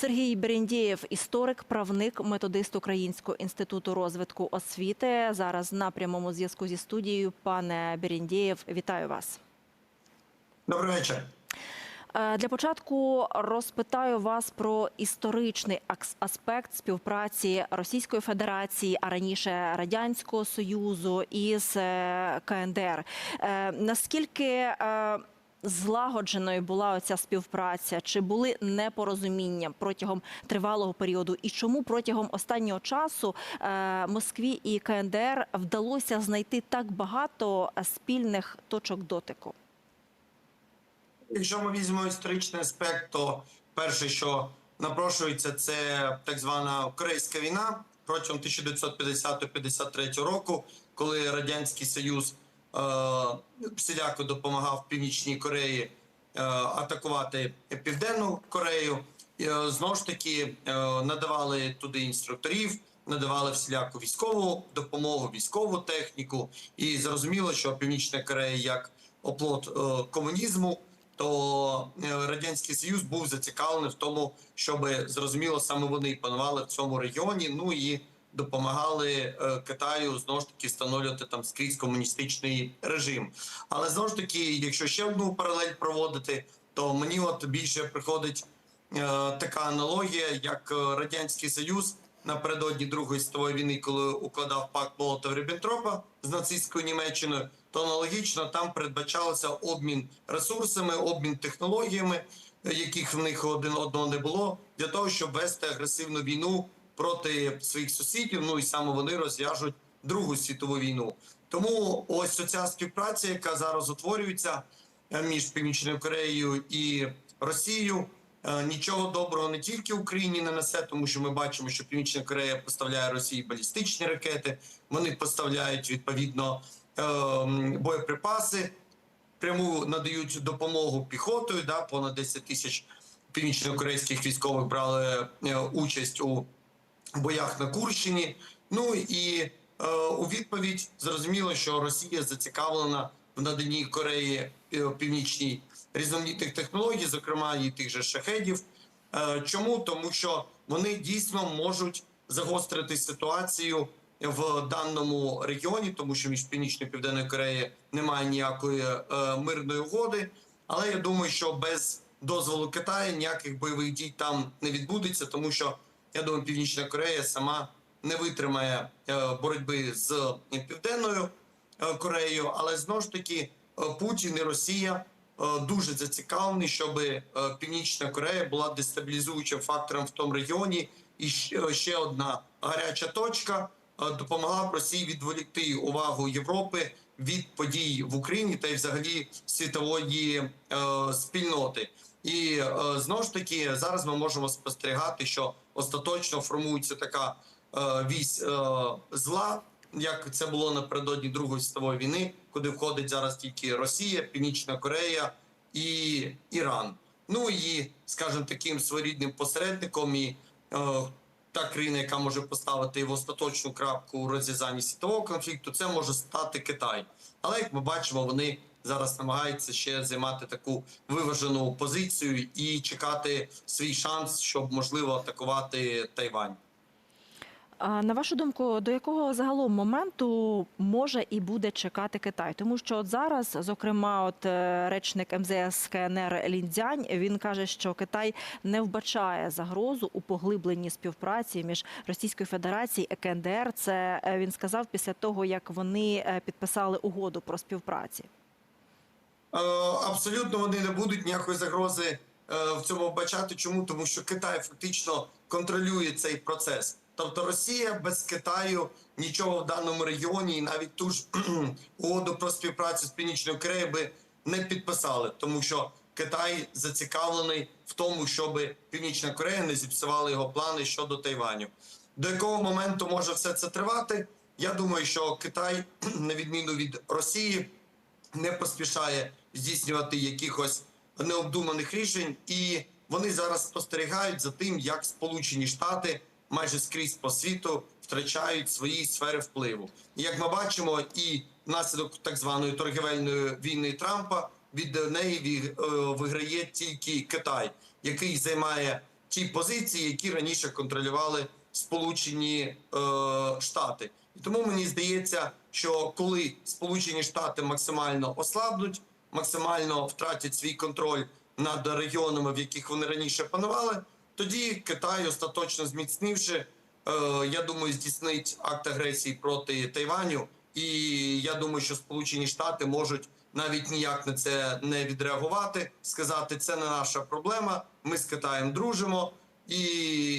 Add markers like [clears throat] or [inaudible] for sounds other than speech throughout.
Сергій Берендєєв, історик, правник, методист Українського інституту розвитку освіти. Зараз на прямому зв'язку зі студією. Пане Берендєєв, вітаю вас. Добрий вечір. Е, Для початку розпитаю вас про історичний аспект співпраці Російської Федерації, а раніше Радянського Союзу із е, КНДР. Е, Наскільки злагодженою була оця співпраця? Чи були непорозуміння протягом тривалого періоду? І чому протягом останнього часу е, Москві і КНДР вдалося знайти так багато е, спільних точок дотику? Якщо ми візьмемо історичний аспект, то перше, що напрошується, це так звана Корейська війна протягом 1950-53 року, коли Радянський Союз всіляко допомагав Північній Кореї е, атакувати Південну Корею. Е, знову ж таки е, надавали туди інструкторів, надавали всіляку військову допомогу, військову техніку. І зрозуміло, що Північна Корея як оплот е, комунізму, то е, радянський союз був зацікавлений в тому, щоб зрозуміло саме вони панували в цьому регіоні. Ну і допомагали е, Китаю знову ж таки встановлювати там скрізь комуністичний режим. Але знову ж таки, якщо ще одну паралель проводити, то мені от більше приходить е, така аналогія, як е, радянський союз напередодні Другої світової війни, коли укладав пакт молотов ріббентропа з нацистською Німеччиною, то аналогічно там передбачалося обмін ресурсами, обмін технологіями, е, яких в них один одного не було, для того, щоб вести агресивну війну проти своїх сусідів. Ну і саме вони розв'яжуть Другу світову війну. Тому ось ця співпраця, яка зараз утворюється е, між Північною Кореєю і Росією. Е, Нічого доброго не тільки Україні не несе, тому що ми бачимо, що Північна Корея поставляє Росії балістичні ракети. Вони поставляють відповідно е, боєприпаси, пряму надають допомогу піхотою. Да, понад 10 тисяч північнокорейських військових брали участь у боях на Курщині. Ну і е, у відповідь зрозуміло, що Росія зацікавлена в наданні Кореї е, Північній різноманітних технологій, зокрема і тих же шахедів. Е, чому? Тому що вони дійсно можуть загострити ситуацію в даному регіоні, тому що між північною і південною Кореєю немає ніякої е, мирної угоди. Але я думаю, що без дозволу Китаю ніяких бойових дій там не відбудеться, тому що я думаю, Північна Корея сама не витримає е, боротьби з південною е, Кореєю, але знову ж таки е, Путін і Росія е, дуже зацікавлені, щоб е, Північна Корея була дестабілізуючим фактором в тому регіоні. І е, ще одна гаряча точка е, допомогла б Росії відволікти увагу Європи від подій в Україні та й взагалі світової е, спільноти. І е, знову ж таки зараз ми можемо спостерігати, що остаточно формується така е, вісь е, зла, як це було напередодні Другої світової війни, куди входить зараз тільки Росія, Північна Корея і Іран. Ну і скажімо, таким своєрідним посередником і е, та країна, яка може поставити в остаточну крапку у розв'язанні світового конфлікту, це може стати Китай. Але як ми бачимо, вони зараз намагаються ще займати таку виважену позицію і чекати свій шанс, щоб можливо атакувати Тайвань. На вашу думку, до якого загалом моменту може і буде чекати Китай? Тому що от зараз, зокрема, от е, речник МЗС КНР Ліндзянь, він каже, що Китай не вбачає загрозу у поглибленні співпраці між Російською Федерацією і КНДР. Це е, він сказав після того, як вони е, підписали угоду про співпраці. Е, Абсолютно вони не будуть ніякої загрози е, в цьому бачати. Чому? Тому що Китай фактично контролює цей процес. Тобто Росія без Китаю нічого в даному регіоні, і навіть ту ж [clears throat] угоду про співпрацю з Північною Кореєю би не підписали, тому що Китай зацікавлений в тому, щоб Північна Корея не зіпсувала його плани щодо Тайваню. До якого моменту може все це тривати? Я думаю, що Китай, [clears throat] на відміну від Росії, не поспішає здійснювати якихось необдуманих рішень, і вони зараз спостерігають за тим, як Сполучені Штати майже скрізь по світу втрачають свої сфери впливу. Як ми бачимо, і внаслідок так званої торгівельної війни Трампа від неї е, виграє тільки Китай, який займає ті позиції, які раніше контролювали Сполучені е, Штати. І тому мені здається, що коли Сполучені Штати максимально ослабнуть, максимально втратять свій контроль над регіонами, в яких вони раніше панували, тоді Китай, остаточно зміцнивши, е, я думаю, здійснить акт агресії проти Тайваню. І я думаю, що Сполучені Штати можуть навіть ніяк на це не відреагувати, сказати, це не наша проблема. Ми з Китаєм дружимо, і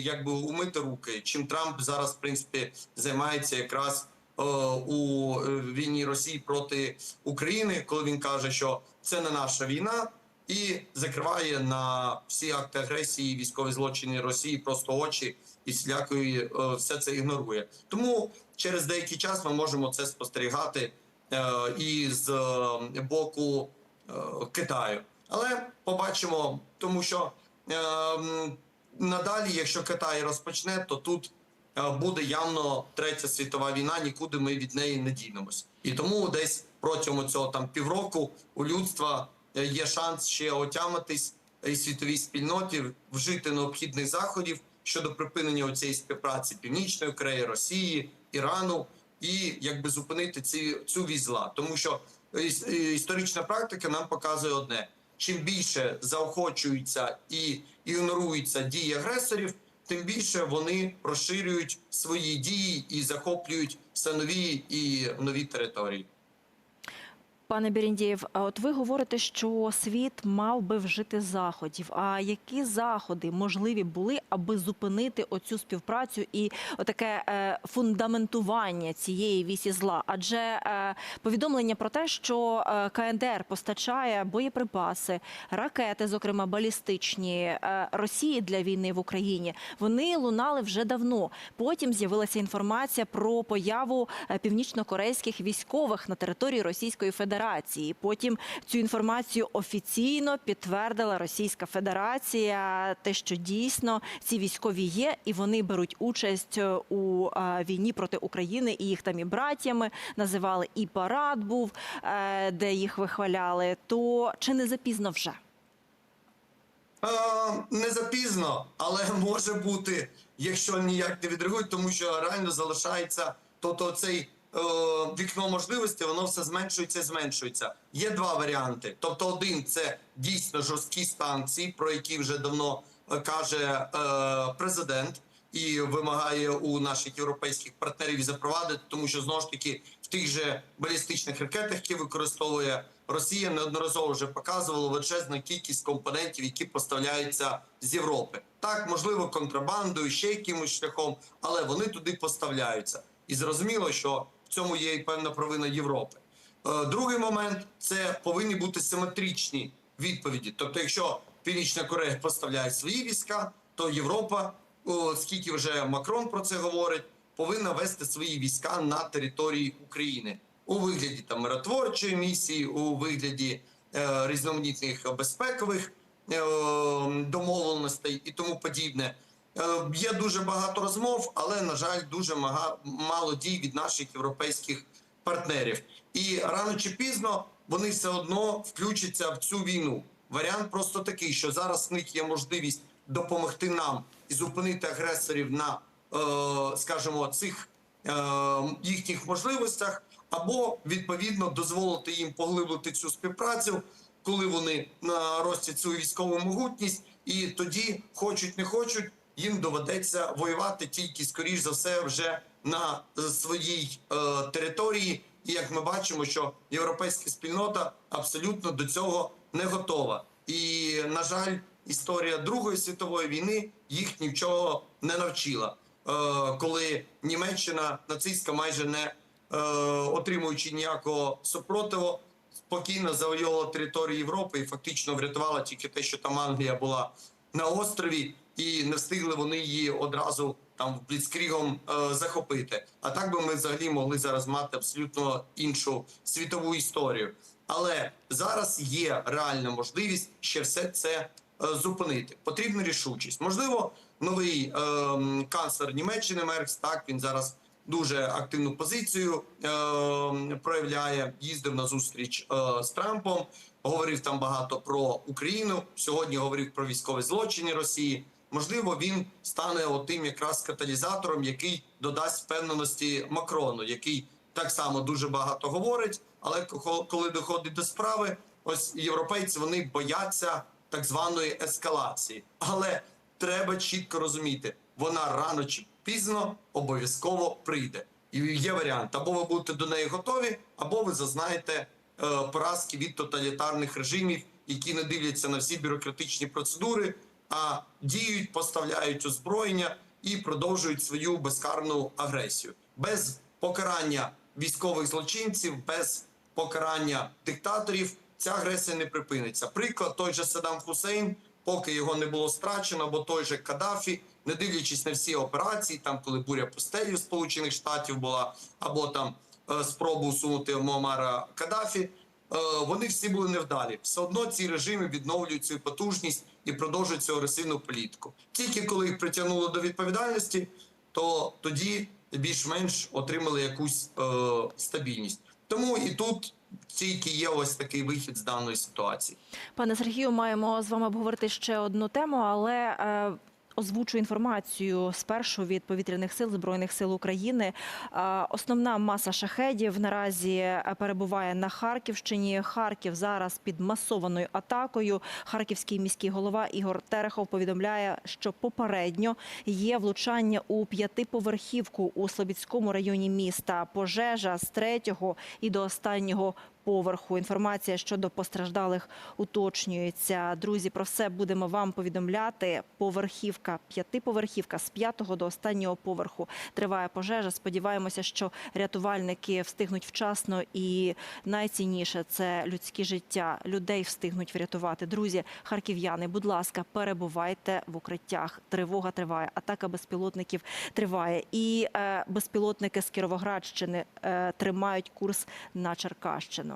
якби умити руки. Чим Трамп зараз, в принципі, займається якраз е, у е, війні Росії проти України, коли він каже, що це не наша війна, і закриває на всі акти агресії, військові злочини Росії просто очі і всілякої е, все це ігнорує. Тому через деякий час ми можемо це спостерігати і з боку Китаю. Але побачимо, тому що е, м, надалі, якщо Китай розпочне, то тут е, буде явно третя світова війна. Нікуди ми від неї не дінемось. І тому десь протягом цього там півроку у людства е, є шанс ще отямитись і світовій спільноті вжити необхідних заходів щодо припинення цієї співпраці Північної Кореї, Росії, Ірану і якби зупинити ці цю візла, тому що іс- історична практика нам показує одне: чим більше заохочуються і ігноруються дії агресорів, тим більше вони розширюють свої дії і захоплюють все нові і нові території. Пане Берендєєв, от ви говорите, що світ мав би вжити заходів. А які заходи можливі були, аби зупинити оцю співпрацю і отаке е, фундаментування цієї вісі зла? Адже е, повідомлення про те, що е, КНДР постачає боєприпаси, ракети, зокрема балістичні Росії для війни в Україні, вони лунали вже давно. Потім з'явилася інформація про появу північнокорейських військових на території Російської Федерації. Потім цю інформацію офіційно підтвердила Російська Федерація, те, що дійсно ці військові є, і вони беруть участь е, у е, війні проти України, і їх там і братями називали, і парад був, е, де їх вихваляли. То чи не запізно вже? Не запізно, але [laughs] може бути, якщо ніяк не відреагують, тому що реально залишається тобто цей вікно можливості, воно все зменшується зменшується. Є два варіанти. Тобто, один це дійсно жорсткі станції, про які вже давно е, каже е, президент. І вимагає у наших європейських партнерів запровадити, тому що знову ж таки в тих же балістичних ракетах, які використовує Росія, неодноразово вже показувала величезну кількість компонентів, які поставляються з Європи. Так, можливо, контрабандою, ще якимось шляхом, але вони туди поставляються. І зрозуміло, що в цьому є і певна провина Європи. Е, Другий момент це повинні бути симетричні відповіді. Тобто, якщо Північна Корея поставляє свої війська, то Європа, скільки вже Макрон про це говорить, повинна вести свої війська на території України у вигляді там миротворчої місії, у вигляді е, різноманітних безпекових е, домовленостей і тому подібне. Е, Є дуже багато розмов, але на жаль, дуже мало дій від наших європейських партнерів. І рано чи пізно вони все одно включаться в цю війну. Варіант просто такий, що зараз в них є можливість допомогти нам і зупинити агресорів на, е, скажімо, цих е, їхніх можливостях, або відповідно дозволити їм поглиблити цю співпрацю, коли вони наростять свою військову могутність, і тоді, хочуть не хочуть, їм доведеться воювати тільки скоріш за все вже на е, своїй е, території. І як ми бачимо, що європейська спільнота абсолютно до цього не готова. І на жаль, історія Другої світової війни їх ні в чого не навчила. Е, коли Німеччина нацистська майже не е, отримуючи ніякого супротиву, спокійно завойовувала територію Європи і фактично врятувала тільки те, що там Англія була на острові, і не встигли вони її одразу там бліцкрігом е, захопити. А так би ми взагалі могли зараз мати абсолютно іншу світову історію. Але зараз є реальна можливість ще все це е, зупинити. Потрібна рішучість. Можливо, новий е, канцлер Німеччини Меркс, так він зараз дуже активну позицію е, проявляє. Їздив на зустріч е, з Трампом, говорив там багато про Україну. Сьогодні говорив про військові злочини Росії. Можливо, він стане отим якраз каталізатором, який додасть впевненості Макрону, який так само дуже багато говорить, але коли доходить до справи, ось європейці вони бояться так званої ескалації. Але треба чітко розуміти, вона рано чи пізно обов'язково прийде. І є варіант: або ви будете до неї готові, або ви зазнаєте е, поразки від тоталітарних режимів, які не дивляться на всі бюрократичні процедури, а діють, поставляють озброєння і продовжують свою безкарну агресію без покарання військових злочинців, без покарання диктаторів. Ця агресія не припиниться. Приклад той же Саддам Хусейн, поки його не було страчено, або той же Каддафі, не дивлячись на всі операції, там коли буря пустелі Сполучених Штатів була, або там е, спробу усунути Муаммара Каддафі, е, вони всі були невдалі. Все одно ці режими відновлюють свою потужність і продовжують цю агресивну політику. Тільки коли їх притягнуло до відповідальності, то тоді більш-менш отримали якусь е, стабільність. Тому і тут тільки є ось такий вихід з даної ситуації. Пане Сергію, маємо з вами обговорити ще одну тему, але е, озвучу інформацію спершу від повітряних сил збройних сил України. Е, основна маса шахедів наразі е, перебуває на Харківщині. Харків зараз під масованою атакою. Харківський міський голова Ігор Терехов повідомляє, що попередньо є влучання у п'ятиповерхівку у Слобідському районі міста. Пожежа з третього і до останнього поверху. Інформація щодо постраждалих уточнюється. Друзі, про все будемо вам повідомляти. Поверхівка, п'ятиповерхівка з п'ятого до останнього поверху триває пожежа. Сподіваємося, що рятувальники встигнуть вчасно, і найцінніше це людське життя. Людей встигнуть врятувати. Друзі, харків'яни, будь ласка, перебувайте в укриттях. Тривога триває, атака безпілотників триває. І е, безпілотники з Кіровоградщини е, тримають курс на Черкащину.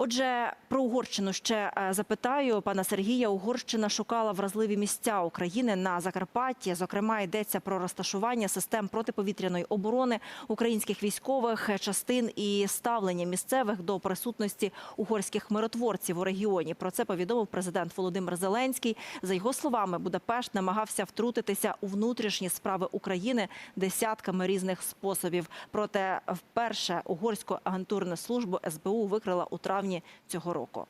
Отже, про Угорщину ще е, запитаю пана Сергія. Угорщина шукала вразливі місця України на Закарпатті. Зокрема, йдеться про розташування систем протиповітряної оборони українських військових частин і ставлення місцевих до присутності угорських миротворців у регіоні. Про це повідомив президент Володимир Зеленський. За його словами, Будапешт намагався втрутитися у внутрішні справи України десятками різних способів. Проте вперше угорську агентурну службу СБУ викрила у травні цього року.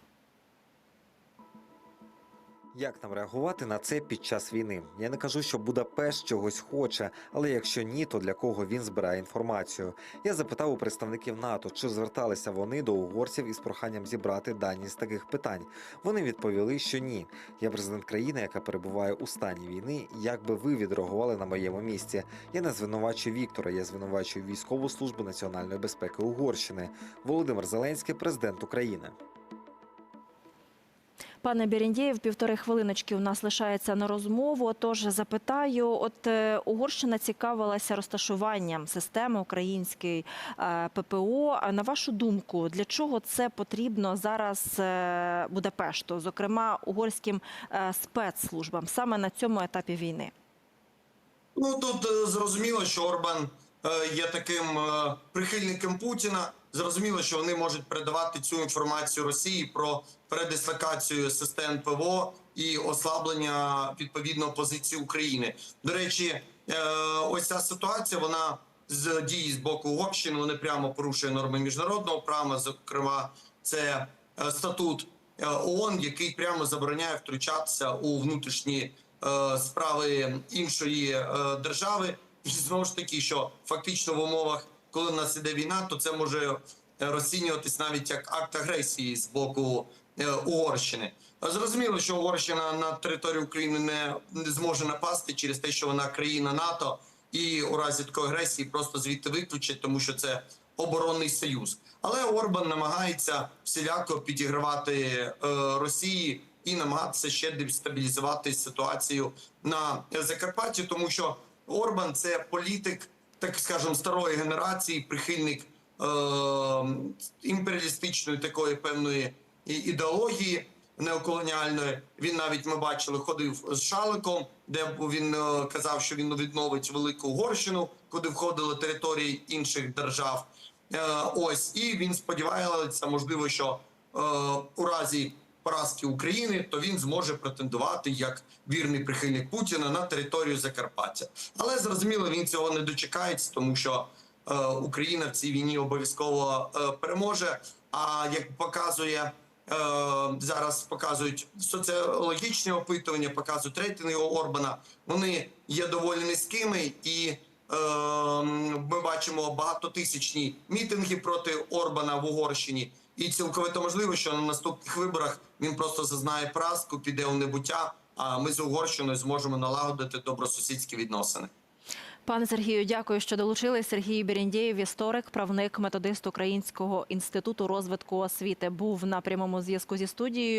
Як нам реагувати на це під час війни? Я не кажу, що Будапешт чогось хоче, але якщо ні, то для кого він збирає інформацію? Я запитав у представників НАТО, чи зверталися вони до угорців із проханням зібрати дані з таких питань. Вони відповіли, що ні. Я президент країни, яка перебуває у стані війни. Як би ви відреагували на моєму місці? Я не звинувачую Віктора, я звинувачую військову службу національної безпеки Угорщини. Володимир Зеленський, президент України. Пане Берендєєв, півтори хвилиночки у нас лишається на розмову. Тож запитаю, от е, Угорщина цікавилася розташуванням системи української е, ППО. На вашу думку, для чого це потрібно зараз е, Будапешту, зокрема угорським спецслужбам, саме на цьому етапі війни? Ну тут зрозуміло, що Орбан є таким прихильником Путіна. Зрозуміло, що вони можуть передавати цю інформацію Росії про передислокацію систем ПВО і ослаблення відповідно позиції України. До речі, е, ось ця ситуація вона з дії з боку Угорщини вони прямо порушує норми міжнародного права. Зокрема, це е, статут е, ООН, який прямо забороняє втручатися у внутрішні справи іншої держави. І знову ж таки, що фактично в умовах, коли в нас іде війна, то це може е, розцінюватись навіть як акт агресії з боку е, Угорщини. Зрозуміло, що Угорщина на територію України не, зможе напасти через те, що вона країна НАТО, і у разі такої агресії просто звідти виключать, тому що це оборонний союз. Але Орбан намагається всіляко підігравати е, Росії і намагатися ще дестабілізувати ситуацію на Закарпатті, тому що Орбан це політик, так скажемо, старої генерації, прихильник е, імперіалістичної такої певної ідеології неоколоніальної. Він навіть ми бачили, ходив з шаликом, де він е, казав, що він відновить велику Угорщину, куди входили території інших держав. Е, ось і він сподівається, можливо, що е, у разі поразки України, то він зможе претендувати як вірний прихильник Путіна на територію Закарпаття. Але зрозуміло, він цього не дочекається, тому що е, Україна в цій війні обов'язково е, переможе. А як показує е, зараз, показують соціологічні опитування, показують рейтинги Орбана. Вони є доволі низькими і. е, Ми бачимо багатотисячні мітинги проти Орбана в Угорщині, і цілковито можливо, що на наступних виборах він просто зазнає праску, піде у небуття. А ми з Угорщиною зможемо налагодити добросусідські відносини. Пане Сергію, дякую, що долучились. Сергій Беріндєєв, історик, правник, методист Українського інституту розвитку освіти, був на прямому зв'язку зі студією.